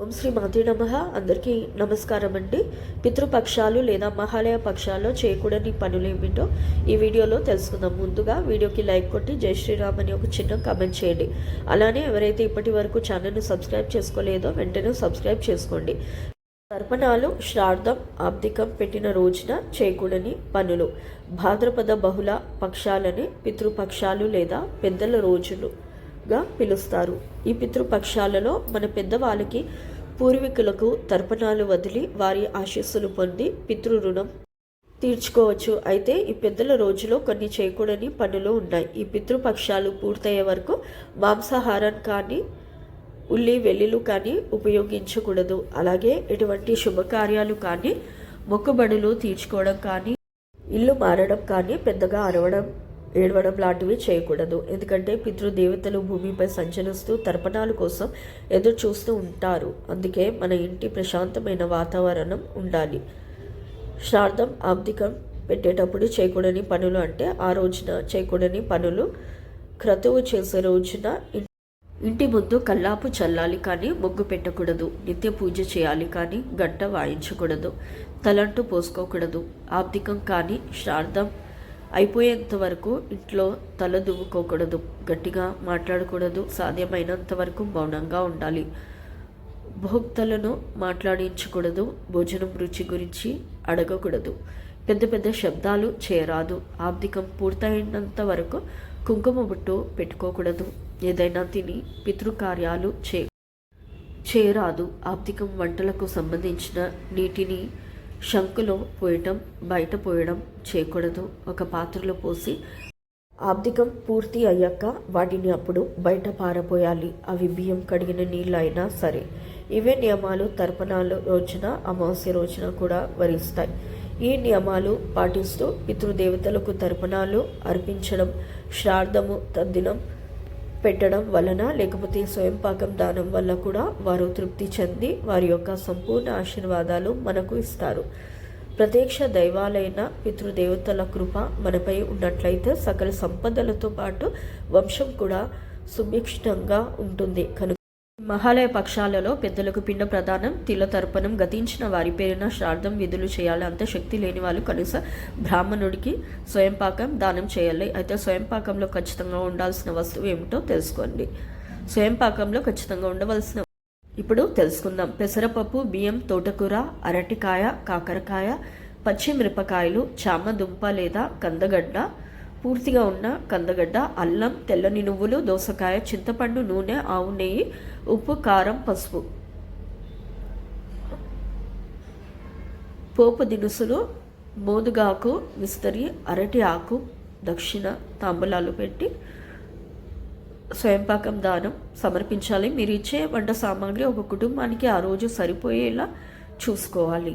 ఓం శ్రీ మాతే నమ. అందరికీ నమస్కారం అండి. పితృపక్షాలు లేదా మహాలయ పక్షాల్లో చేయకూడని పనులు ఏమిటో ఈ వీడియోలో తెలుసుకుందాం. ముందుగా వీడియోకి లైక్ కొట్టి జై శ్రీరామ్ అని ఒక చిన్న కమెంట్ చేయండి. అలానే ఎవరైతే ఇప్పటి వరకు ఛానల్ను సబ్స్క్రైబ్ చేసుకోలేదో వెంటనే సబ్స్క్రైబ్ చేసుకోండి. తర్పణాలు శ్రార్థం ఆబ్దికం పెట్టిన రోజున చేయకూడని పనులు. భాద్రపద బహుళ పక్షాలని పితృపక్షాలు లేదా పెద్దల రోజులు. గా పిలుస్తారు. ఈ పితృపక్షాలలో మన పెద్దవాళ్ళకి పూర్వీకులకు తర్పణాలు వదిలి వారి ఆశీస్సులు పొంది పితృ రుణం తీర్చుకోవచ్చు. అయితే ఈ పెద్దల రోజులో కొన్ని చేయకూడని పనులు ఉన్నాయి. ఈ పితృపక్షాలు పూర్తయ్యే వరకు మాంసాహారం కానీ ఉల్లి వెల్లులు కానీ ఉపయోగించకూడదు. అలాగే ఎటువంటి శుభకార్యాలు కానీ మొక్కుబడులు తీర్చుకోవడం కానీ ఇల్లు మారడం కానీ పెద్దగా అరవడం ఏడవడం లాంటివి చేయకూడదు. ఎందుకంటే పితృదేవతలు భూమిపై సంచరిస్తూ తర్పణాల కోసం ఎదురు చూస్తూ ఉంటారు. అందుకే మన ఇంటి ప్రశాంతమైన వాతావరణం ఉండాలి. శ్రార్థం ఆబ్దికం పెట్టేటప్పుడు చేయకూడని పనులు అంటే ఆ రోజున చేయకూడని పనులు క్రతువు చేసే రోజున ఇంటి ముందు కల్లాపు చల్లాలి కానీ ముగ్గు పెట్టకూడదు. నిత్య పూజ చేయాలి కానీ గంట వాయించకూడదు. తలంటూ పోసుకోకూడదు. ఆబ్దికం కానీ శ్రార్థం అయిపోయేంత వరకు ఇంట్లో తల దువ్వుకోకూడదు గట్టిగా మాట్లాడకూడదు సాధ్యమైనంత వరకు మౌనంగా ఉండాలి. భోక్తలను మాట్లాడించకూడదు భోజనం రుచి గురించి అడగకూడదు. పెద్ద పెద్ద శబ్దాలు చేయరాదు. ఆబ్దికం పూర్తయినంత వరకు కుంకుమ బుట్టు పెట్టుకోకూడదు. ఏదైనా తిని పితృకార్యాలు చే చేయరాదు ఆబ్దికం వంటలకు సంబంధించిన నీటిని శంకులో పోయటం బయట పోయడం చేయకూడదు. ఒక పాత్రలో పోసి ఆబ్దికం పూర్తి అయ్యాక వాటిని అప్పుడు బయట పారపోయాలి అవి బియ్యం కడిగిన నీళ్ళు అయినా సరే. ఇవే నియమాలు తర్పణాల రోజున అమావాస్య రోజున కూడా వరిస్తాయి. ఈ నియమాలు పాటిస్తూ పితృదేవతలకు తర్పణాలు అర్పించడం శ్రార్థము తద్దినం పెట్టడం వలన లేకపోతే స్వయం పాకం దానం వల్ల కూడా వారు తృప్తి చెంది వారి యొక్క సంపూర్ణ ఆశీర్వాదాలు మనకు ఇస్తారు. ప్రత్యక్ష దైవాలైన పితృదేవతల కృప మనపై ఉన్నట్లయితే సకల సంపదలతో పాటు వంశం కూడా సుభిక్షణంగా ఉంటుంది. కనుక మహాలయ పక్షాలలో పెద్దలకు పిండ ప్రదానం తిల తర్పణం గతించిన వారి పేరున శ్రాద్ధం విధులు చేయాలి. అంత శక్తి లేని వాళ్ళు కనీస బ్రాహ్మణుడికి స్వయంపాకం దానం చేయాలి. అయితే స్వయంపాకంలో ఖచ్చితంగా ఉండాల్సిన వస్తువు ఏమిటో తెలుసుకోండి. స్వయంపాకంలో ఖచ్చితంగా ఉండవలసిన ఇప్పుడు తెలుసుకుందాం. పెసరపప్పు బియ్యం తోటకూర అరటికాయ కాకరకాయ పచ్చిమిరపకాయలు చామ దుంప లేదా కందగడ్డ పూర్తిగా ఉన్న కందగడ్డ అల్లం తెల్లని నువ్వులు దోసకాయ చింతపండు నూనె ఆవు నెయ్యి ఉప్పు కారం పసుపు. పోపు దినుసులు మోదుగాకు విస్తరి అరటి ఆకు దక్షిణ తాంబూలాలు పెట్టి స్వయంపాకం దానం సమర్పించాలి. మీరు ఇచ్చే వంట సామాగ్రి ఒక కుటుంబానికి ఆ రోజు సరిపోయేలా చూసుకోవాలి.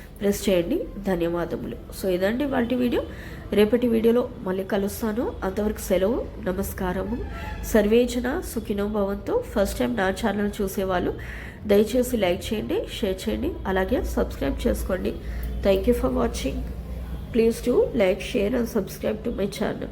ప్రెస్ చేయండి. ధన్యవాదములు. సో ఇదండి వాటి వీడియో. రేపటి వీడియోలో మళ్ళీ కలుస్తాను. అంతవరకు సెలవు నమస్కారము. సర్వేజన సుఖినో భవంతో. ఫస్ట్ టైం నా ఛానల్ చూసేవాళ్ళు దయచేసి లైక్ చేయండి షేర్ చేయండి అలాగే సబ్స్క్రైబ్ చేసుకోండి. Thank you for watching. Please do like share and subscribe to my channel.